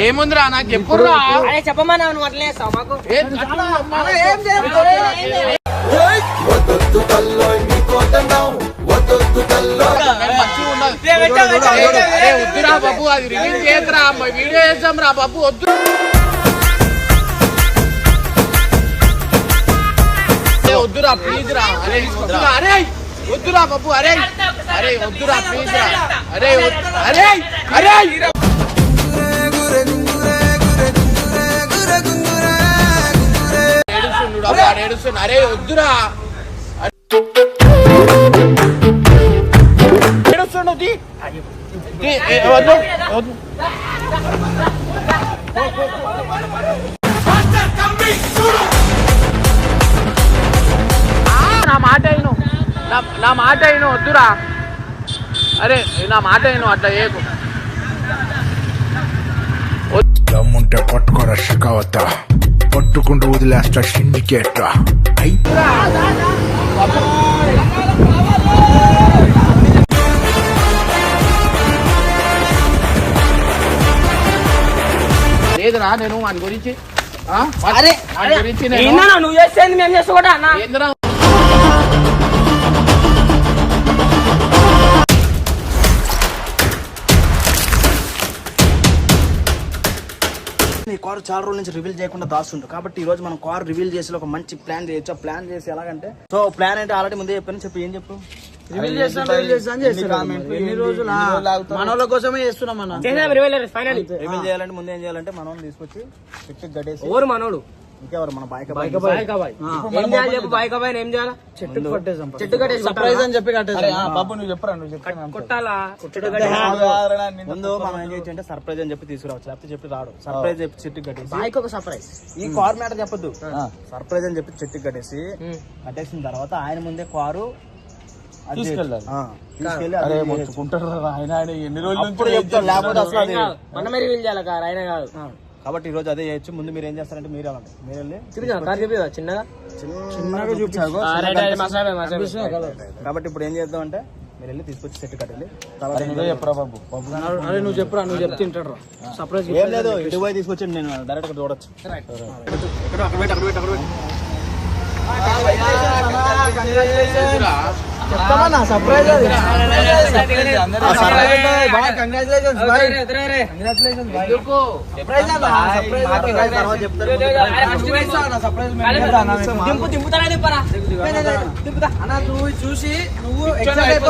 ఏముందిరా నాకు చెప్పుర్రా అరే చెప్పమన్నా నువ్వు అట్లే చేస్తావు మాకు? వద్దురా బాబు అది రిలీజ్ చేయకురా వీడియో చేద్దాం రా బాబు వద్దు. అరే, వద్దురా ప్లీజ్ రా. అరే అరే వద్దురా బాబు అరే. అరే వద్దురా ప్లీజ్ రా. అరే అరే అరే వాడు ఏడుస్తుండు అరే వద్దురా. ఏడుస్తుండు తీ. తీ, ఏ, వద్దు. వద్దు. నా మాట అయిను నా- మాట అయిను వద్దురా. అరే నా మాట అయిను అట్లా ఏకు దమ్ముంటే పట్టుకోరా షకావత పట్టుకుంటూ వదిలేస్తా సిండికేట్ లేదురా నేను వాని గురించి అరే నువ్వు చేసేది మేము చేస్తా ఈ కారు చాలా రోజుల నుంచి రివీల్ చేయకుండా దాస్తుండు. కాబట్టి ఈ రోజు మనం కారు రివీల్ చేసి ఒక మంచి ప్లాన్ చేయొచ్చు. ఆ ప్లాన్ చేసి ఎలాగంటే సో ప్లాన్ అంటే ఆల్రెడీ ముందే చెప్పాను. చెప్పి ఏం చెప్పు? రివీల్ చేస్తాను రివీల్ చేస్తాను చేస్తున్నాం ఎన్ని రోజులు మనోళ్ళ కోసమే చేస్తున్నాం అన్న చేసాం రివైలర్ ఫైనల్ రివీల్ చేయాలంటే ముందు ఏం చేయాలంటే మనం తీసుకొచ్చి గడేసి ఓరు మనోడు? ఇంకెవరు? మన ఏం చేయాలి చెట్టు కట్టేసి సర్ప్రైజ్ అని చెప్పి కట్టేసాం బాబు నువ్వు చెప్పరా? నువ్వు చెప్తాను కొట్టాలా? చెట్టు కట్టేసి ముందు మనం ఏం చేయొచ్చు అంటే సర్ప్రైజ్ అని చెప్పి తీసుకురావచ్చు. లేకపోతే చెప్పి రాడు. సర్ప్రైజ్ చెప్పి చెట్టుకి కట్టేసి. బాయ్కి ఒక సర్ప్రైజ్ ఈ కార్ మ్యాటర్ చెప్పొద్దు. సర్ప్రైజ్ అని చెప్పి చెట్టుకి కట్టేసి కట్టేసిన తర్వాత ఆయన ముందే కారు తీసుకెళ్ళాలి. అరే మొత్తుకుంటారు ఆయన ఆయన ఎన్ని రోజుల లేకపోతే అసలు అది మనమే రివీల్ చేయాలి కాదు ఆయన కాదు. కాబట్టి ఈ రోజు అదే చేయొచ్చు ముందు మీరు ఏం చేస్తారంటే మీరు వెళ్ళండి మీరు వెళ్ళి చిన్నగా చిన్నగా చూపించారు కాబట్టి ఇప్పుడు ఏం చేద్దాం అంటే మీరు వెళ్ళి తీసుకొచ్చి సెట్ కట్టాలి తర్వాత అరే నువ్వు చెప్పురా నువ్వు చెప్తే తింటాడు సర్ప్రైజ్ ఏం లేదు ఇటు పోయి తీసుకొచ్చి నేను డైరెక్ట్గా చూడొచ్చు ఎక్కడ అక్కడ పెట్టి అక్కడ పెట్టి అక్కడ పెట్టి చెప్తామన్నా సర్ప్రైజ్ అది కంగ్రాచులేషన్స్ చూసి నువ్వు ఎక్సైట్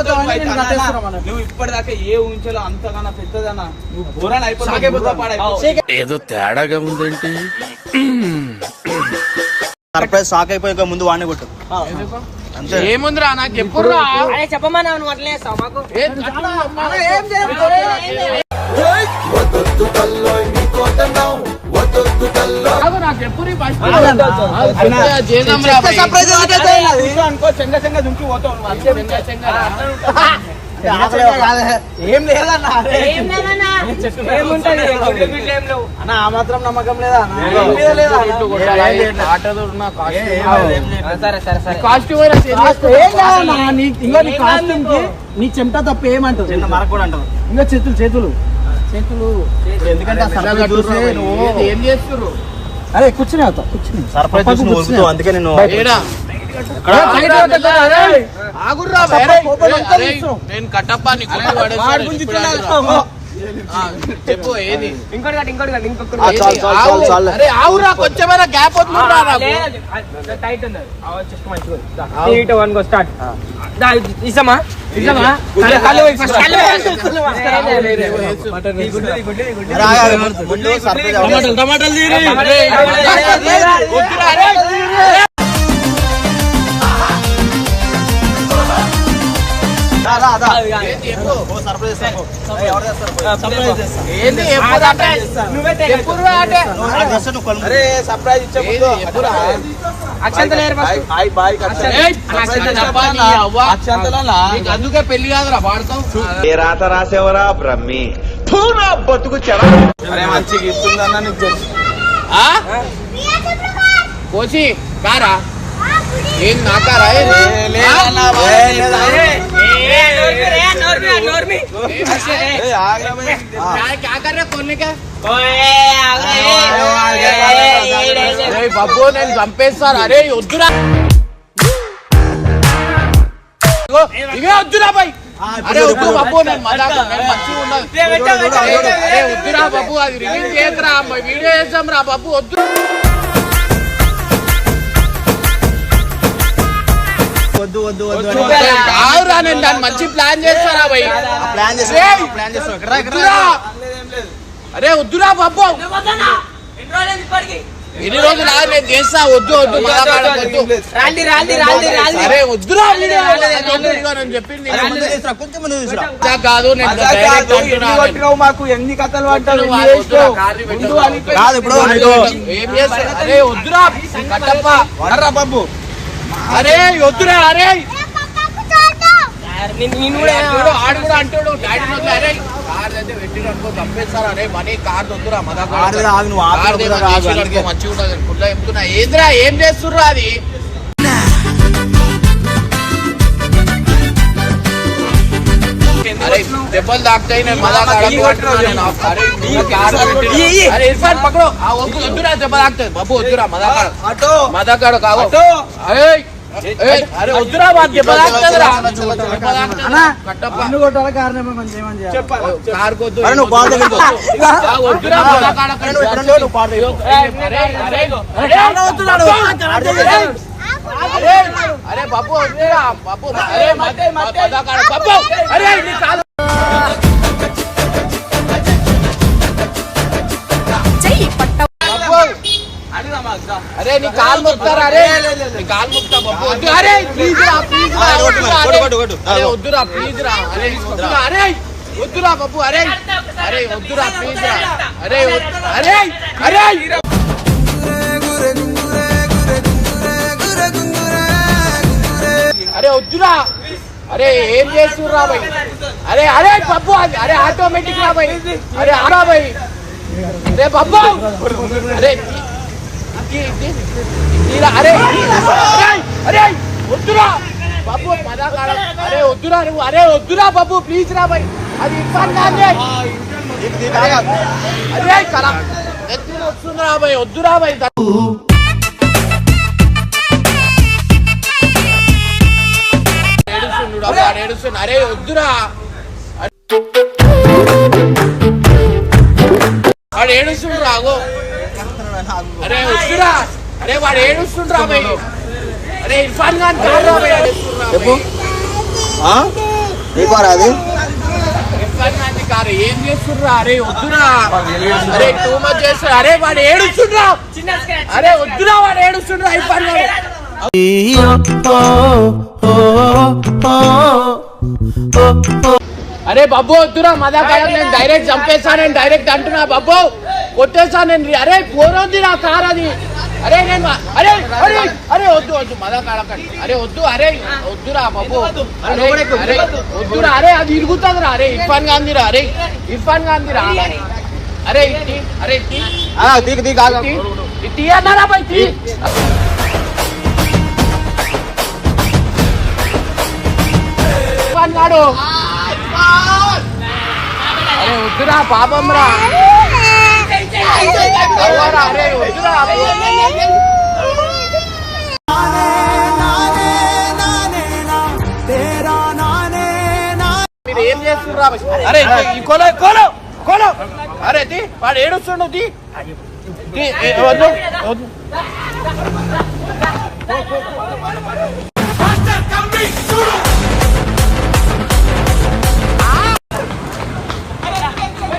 ఇప్పటిదాకా ఏ ఊంచలో అంతగానో పెద్దదన్నా నువ్వు అయిపోతావు ఏదో తేడాగా ఉందేంటి సర్ప్రైజ్ షాక్ అయిపోయాక ముందు వాడిని కొట్టు ఏముందిరా నాకు అరే చెప్పమన్నా నువ్వు అట్లే చేస్తావు? మాకు ఏ, నాకు చెప్పుర్రి ఏం లేదన్న ఏముంటది అన్న ఆ మాత్రం నమ్మకం లేదా. సరే సరే సరే. కాస్ట్యూమ్ నీ ఇంకా నీ కాస్ట్యూమ్కి నీ చెమట తప్ప ఏమంటావు? చిన్న మరక కూడా అంటారు ఇంకా చేతులు. చేతులు. చేతులు ఎందుకంటే నువ్వు. ఏం అరే కూర్చుని అవుతా కూర్చుని. సర్ప్రైజ్ అందుకే నేను నేను కట్టప్ప నీ గుండె పడేస్తాను. ఇప్పుడు ఆగుర్రా. ఆ, చెప్పు ఏది? ఇంకోటి ఇంకొకటి ఆవురా కొంచెమైనా గ్యాప్ వస్తుందా నాకు. టైట్ ఉంది చెస్ట్ మంచిగా ఉంది. దా, three, two, one, go, start. దా, ఇది- ఇస్తామా ఇస్తామా సర్ప్రైజ్ అందుకే పెళ్ళి కాదురా వాడతావు. ఏ రాత రాసేవరా బ్రహ్మి? బతుకు చెడ. అరే మంచిగా ఇస్తుందన్న నీకు తెలుసు? కోసి కారా? ఏం నాకారా బాబు నేను చంపేస్తాను అరే వద్దురా ఇవే వద్దురా బాయ్ అరే వద్దు బాబు నేను మదాకు మంచిగా ఉన్నాను వద్దురా బాబు అది రిలీజ్ చేద్దరా వీడియో చేద్దాం రా బాబు వద్దు వద్దు వద్దు వద్దు కాదురా నేను దాన్ని మంచి ప్లాన్ చేస్తారా బాయ్ ప్లాన్ చేసి ఏయ్! ప్లాన్ చేస్తాం. ఇక్కడ ఇక్కడ అరే వద్దురా బాబు. ఎన్ని రోజులు ఆగి నేను చేస్తా. వద్దు వద్దు అరే వద్దురా చెప్పింది కాదు నేను మాకు? ఎన్ని కథలు పోయి- కాదు ఇప్పుడు ఏం చేస్తా అరే వద్దురా కట్టప్ప. బాబు. అరే వద్దురా అరే. కూడా అంటాడు ఆడు కూడా అంటాడు డాడీ వద్దు అరే. కార్ అయితే పెట్టిన అనుకో తప్పేస్తారా అరే మనీ కార్ వద్దురా మదా కార్. మంచిగా ఉండదు కుళ్ళ చెప్తున్నా. ఏంద్రా ఏం చేస్తుర్రా అది? దెబ్బలు తాకుతాయి నేను మదా అరే ఇర్ఫాన్ పక్కడు వద్దురా దెబ్బ తాకుతుంది బాబు వద్దురా మదా మదా కాడ కావు. అటో ఏయ్, ఏయ్, అరే కొద్దు అరే బాబు బాబు అరే మధ్య కాడ బాబు అరే అరే నీ కాలు మొక్కుతారా? అరే నీ కాలు మొక్కుతా బాబు. వద్దు అరే ప్లీజ్ రా ప్లీజ్ రా. అరే వద్దురా ప్లీజ్ రా అరే వద్దురా అరే వద్దురా బాబు అరే. అరే వద్దురా ప్లీజ్ రా అరే అరే అరే. అరే వద్దురా. అరే ఏం చేస్తుర్రా భయ్ అరే అరే పప్పు అరే ఆటోమేటిక్ రా భయ్ అరే ఆరా భయ్ అరే పప్పు అరే అరే! అరే! వద్దురా! బాబు పదాకాలం అరే వద్దురా నువ్వు. అరే వద్దురా బాబు ప్లీజ్ రా భయ్ అది అరే కరా ఎత్తున వస్తుందిరా భయ్ వద్దురా భయ్ ఏడుస్తుండు ఏడుస్తుండు అరే వద్దురా. అరే వాడు ఏడుస్తుండు రా భయ్ అరే ఇర్ఫాన్ ఖాన్ కాదు ఇర్ఫాన్ ఖాన్ ది కారు ఏం చేస్తుండ్రా? అరే వద్దురా. అరే టూ మచ్ చేస్తారు అరే వాడు ఏడుస్తుండ్రా. అరే వద్దురా వాడు ఏడుస్తుండ్రా ఇర్ఫాన్ ఖాన్. అరే బాబు వద్దురా మదా కాలం నేను డైరెక్ట్ చంపేసా నేను డైరెక్ట్ అంటున్నా బాబు. కొట్టేసా నేను. అరే పోరొద్ది నా కార్ అది. అరే నేను అరే అరే అరే వద్దు వద్దు మదా కాడకండి అరే వద్దు అరే వద్దురా బాబు. అరే అరే వద్దురా అరే అది ఇరుగుతుందిరా. అరే ఇర్ఫాన్ గాంధీరా అరే ఇర్ఫాన్ గాంధీరా. అరే ఇట్టి అరే ఇట్టి. దిగు దిగు ఆగు. ఇట్టి అన్నారా బై ఇర్ఫాన్ గాడు. అరే వద్దురా పాపం రా అరే వద్దురా మీరు ఏం చేస్తుర్రా అరే కోలో కోలో కోలో. అరే ది వాడు ఏడుస్తుండు ది వద్దు. వద్దు అరే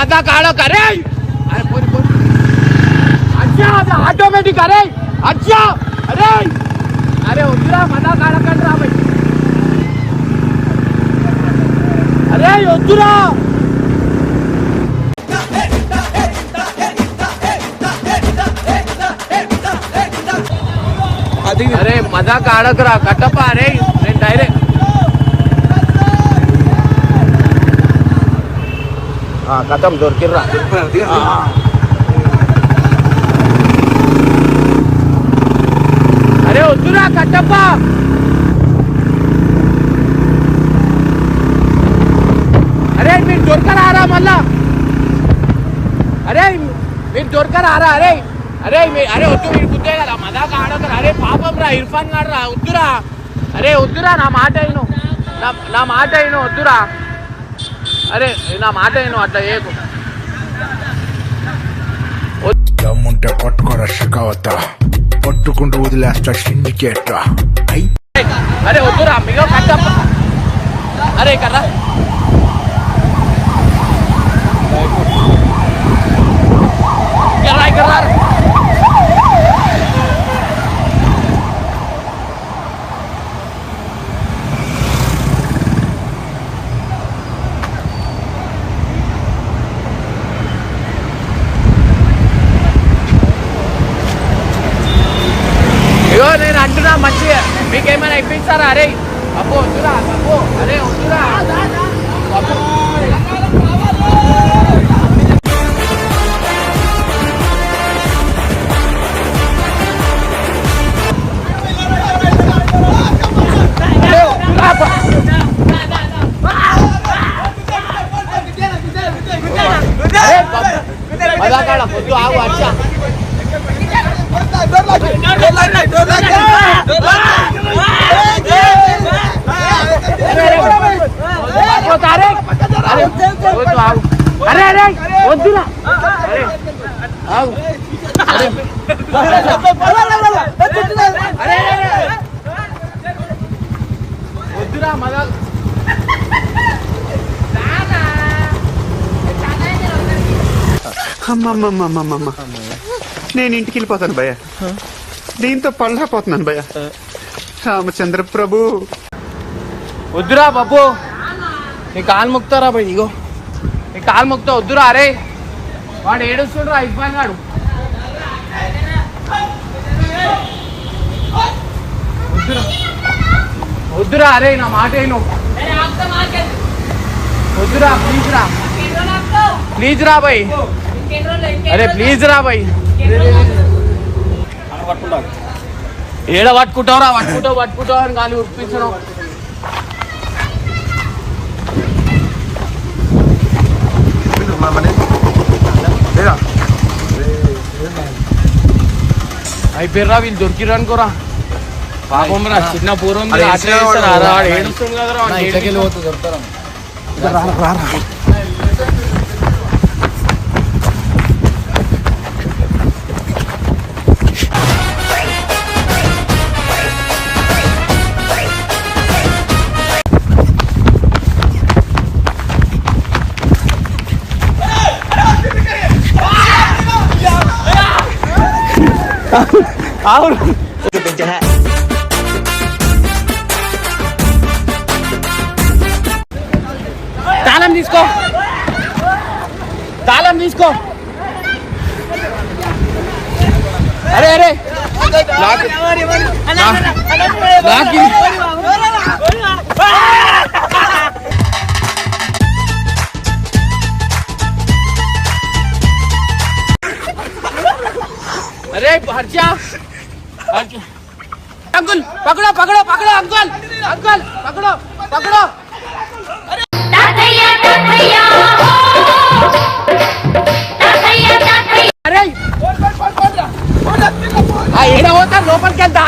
मजा మతా కాడో కరే అరే अच्छा పోరి అచ్చా అది ఆటోమేటిక్ అరే. అచ్చా అరే. అరే వద్దురా మదా కాడకండి రా భయ్ అరే వద్దురా. అది అరే మదా కాడకురా కట్టప్ప అరే. నేను డైరెక్ట్ కథం దొరికిర్రా. అరే వద్దురా కట్టప్ప. అరే మీరు దొరకరారా మళ్ళా? అరే మీరు దొరకరారా? అరే అరే మీ అరే వద్దు మీరు గుద్దే కదా. మదాక ఆడకరా అరే పాపం రా ఇర్ఫాన్ గారు రా వద్దురా. అరే వద్దురా నా మాట అయిను నా నా మాట అయిను వద్దురా. అరే నా మాట అయిను అట్లా చేయకు. దమ్ముంటే పట్టుకోరా షకావత పట్టుకుంటూ వదిలేస్తా సిండికేట్ అరే వద్దురా మిగ కట్టప్ప. అరే కర్రా కర్రా కర్రా ఇగో నేను అంటున్నా మంచిగా మీకేమైనా ఇప్పిస్తారా అరే అప్పు వద్దురా అప్పు అరే వద్దురా అప్పు అరే, వద్దురా అప్ప. అరే, బాబు. మదాకాడ పొద్దు ఆగు అచ్చా అరే అరే వద్దురా అరే ఆగు వద్దురా అమ్మమ్మమ్మమ్మమ్మ నేను ఇంటికి వెళ్ళిపోతాను భయ్య. దీంతో పళ్ళపోతున్నాను భయ్య. రామచంద్ర ప్రభు. వద్దురా బాబు. నీ కాలు ముక్తారా భయ్ ఇగో. నీ కాలు ముక్తా వద్దురా అరే. వాడు ఏడుస్తుండ్రా ఇబ్బంది గాడు వద్దురా. వద్దురా అరే నా మాట ఏను వద్దురా ప్లీజ్ రా. ప్లీజ్ రా భయ్. అరే ప్లీజ్ రా భయ్. ఏడ పట్టుకుంటావురా? పట్టుకుంటావు పట్టుకుంటావు అని గాలి ఉడిపించడం అయిపోయారా వీళ్ళు దొరికిర్రు అనుకోరా. పాపం రా చిన్న పూర్వం ఏడుస్తుంది కదరా เอาจะเป็นจะแท้ตาลัมดิสโกตาลัมดิสโก अरे अरे लाख लाख अरे हर्षा పకడో పకడో పకడో అంకుల్ అంకుల్ పకడో పకడో అరే ఏడ పోతారు లోపలికి వెళ్తా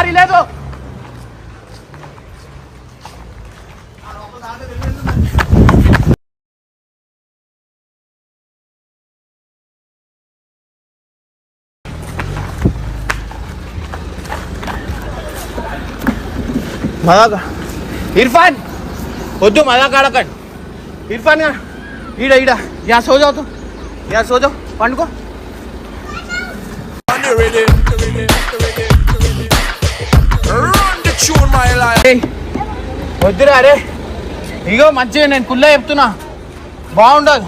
మదా ఇర్ఫాన్! వద్దు మదాక ఆడకండి. ఇర్ఫాన్ ఈడ ఈడ. యా సోజావు యా సోజావు పండుకో. వద్దురా అరే. ఇగో మంచిగా నేను కుల్లా చెప్తున్నా. బాగుండదు.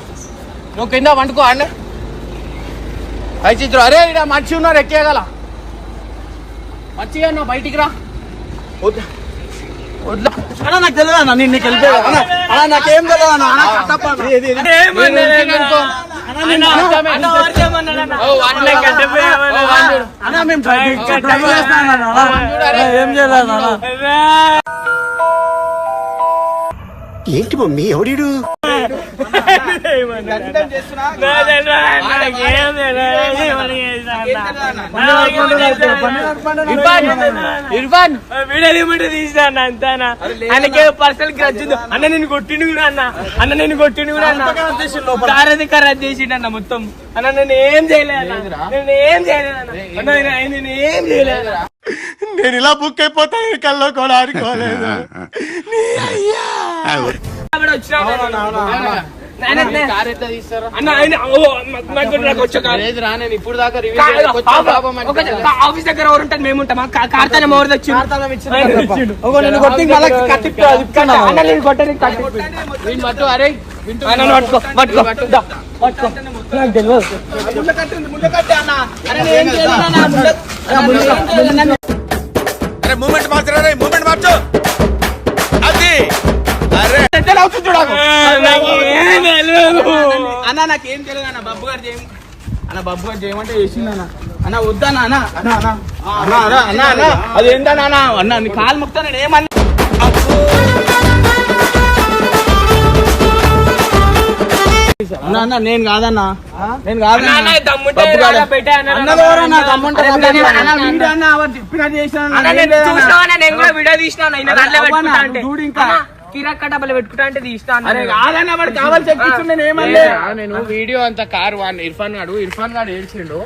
నువ్వు కింద వండుకో అండి అయి చిత్రం అరే ఇక్కడ మంచిగా ఉన్నారు ఎక్కేయగల. మంచిగా అన్న బయటికి రా. వద్దు. అన్న నాకు తెలియదు అన్న నేను వెళ్ళిపోయా అన్న తెలియదు అన్న. అన్న, మేము ఏం చేయలేదు అన్న. ఏంటి మమ్మీ ఎవడీడు? ఇర్ఫాన్ వీడియో ఏమంటే తీసినా అన్న అంతానా ఆయనకే పర్సనల్ గ్రజ్ ఉంది అన్న నేను కొట్టిండు కూడా అన్న అన్న నేను కొట్టిండు కూడా అన్న కారది ఖరాబ్ చేసిండు అన్న మొత్తం అన్న నేను ఏం చేయలేదు. నేను ఏం చేయలేదు అన్న నేను- ఏం చేయలేదు. నేను ఇలా బుక్ అయిపోతాను కల్లో కూడా ఆడుకోలేదు వచ్చినాడు ఆఫీస్ దగ్గర ఎవరు ఉంటారు మేము ఉంటాం కార్తానం ఎవరు తెచ్చిండు? అరే మూమెంట్ మార్చరా మూమెంట్ మార్చు. నాకు ఏం తెలియదు అన్న నాకేం తెలియదు అన్న. బబ్బు గారు చేయం అన్న బబ్బు గారు చేయమంటే చేసింది అన్న. అన్న వద్దన్న అన్న అన్న. అన్న అన్న. అన్న అన్న అన్న అది ఏంటన్నా అన్న? అన్న నీ కాలు మొక్తా నేను ఏమన్నా అన్న అన్న నేను కాదన్నా. నేను కాదన్నా. లేదన్నా. చూసినా. చూడు ఇంకా. కిరాక్ డబ్బులు పెట్టుకుంటా నేను వీడియో అంత కారు ఇర్ఫాన్ గాడు. ఇర్ఫాన్ గాడు ఏడ్చిండు.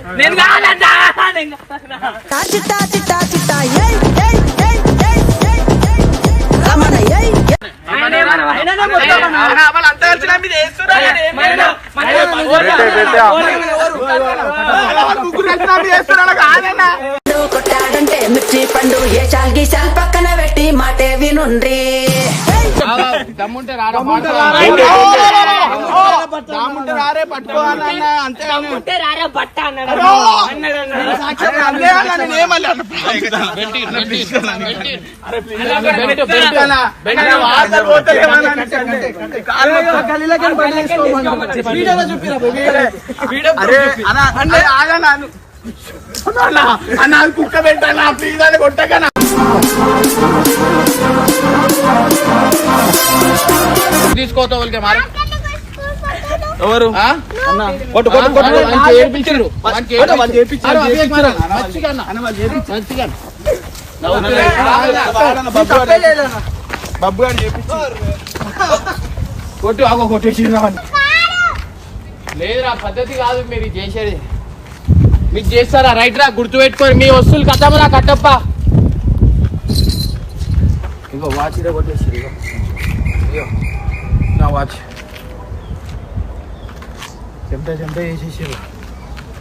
కొట్టాడంటే మిర్చి పండు ఏ చాల్గి చాల్ పక్కన పెట్టి మాటే వినుండ్రీ. అన్న అన్న కుక్క పెట్టాలా ప్లీజ్ అని కొట్టకనా కొట్టు ఆగో కొట్టేసిరా లేదురా పద్ధతి కాదు మీరు చేసేది. మీకు చేస్తారా? రైట్రా గుర్తు పెట్టుకొని మీ వస్తువులు కట్టమరా కట్టప్పా. ఇంకో వాచ్ ఇదే కొట్టేసి ఇగో. ఇగో నా వాచ్ చెంపే చెంపే వేసేసారు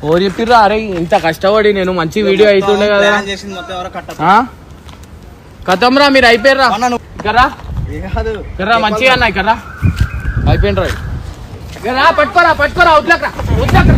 ఓ చెప్పిర్రా అరే ఇంత కష్టపడి నేను మంచి వీడియో అవుతుండే కదా? కథంరా మీరు అయిపోయారా ఇక్కడ్రా మంచిగా అన్న ఇక్కడ్రా అయిపోయినరా? ఇక్కడ్రా పట్టుకోరా పట్టుకోరా వదిలేకరా వదిలేకరా.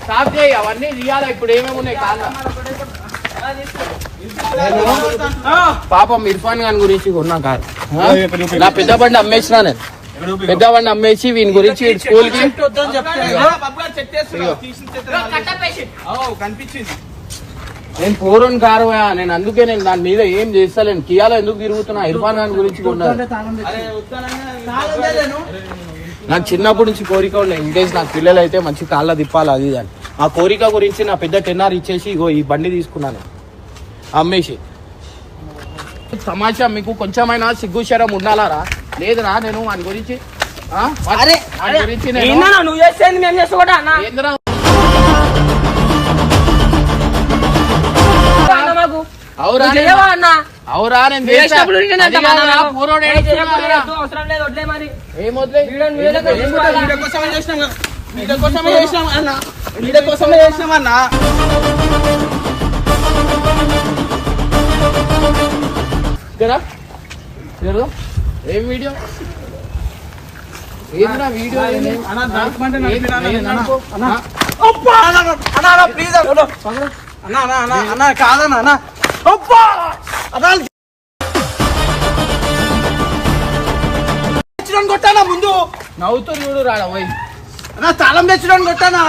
స్టాప్ చేయి అవన్నీ తీయాలి? ఇప్పుడు ఏమేమి ఉన్నాయి? కాళ్ళ. పాపం ఇర్ఫాన్ ఖాన్ గురించి కొన్నా కారు ఆ? నా పెద్ద బండి అమ్మేసినా నేను. పెద్దవాడిని అమ్మేసి వీని గురించి స్కూల్కి నేను పోరని కారువా నేను అందుకే నేను దాని మీద ఏం చేస్తలేను. కియాలో ఎందుకు తిరుగుతున్నా? ఇర్ఫాన్ ఖాన్ గురించి. నాకు చిన్నప్పటి నుంచి కోరిక ఉండే. ఇంకేసి నాకు పిల్లలు అయితే మంచి కాళ్ళ తిప్పాలి అది అని. ఆ కోరిక గురించి నా పెద్ద టెన్నార్ ఇచ్చేసి ఇగో ఈ బండి తీసుకున్నాను. అమ్మేసి. సమాచారం మీకు కొంచెమైనా సిగ్గు శరం ఉండాలారా? లేదురా నేను వాని గురించి ఆ? అరే వాని గురించి నేను ఏందన్నా నువ్వు చేసేది మేము చేస్తా కూడా అన్న ఏందిరా? అన్న మాకు అవురా నువ్వు నేను- చేయవా అన్న అవురా నేను నువ్వు చేస్తా. చేసినప్పుడు నేను అది అంత కాదురా, మానవ. పూరోడు నేను ఏడుస్తున్నాడు చేయకపోతే రా. వద్దు, అవసరం లేదు వడ్లే మరి ఏం వదిలే? వీడియోని వీడియో దగ్గర తీసుకోవాలా? వీడియో కోసమే చేసినాం కదా. వీడియో కోసమే చేసినాం అన్న వీడియో కోసమే చేసినాం అన్న ఇక్కడ జరుగు. ఏం వీడియో? అన్న అన్న, అన్న. అన్న. ప్లీజ్ అన్న, అన్న. అన్న అన్న కాదన్న అన్న! అన్న తెచ్చడానికి కొట్టానా ముందు? నవ్వుతూ చూడు రాడా పోయి అన్న తాళం తెచ్చడానికి కొట్టానా?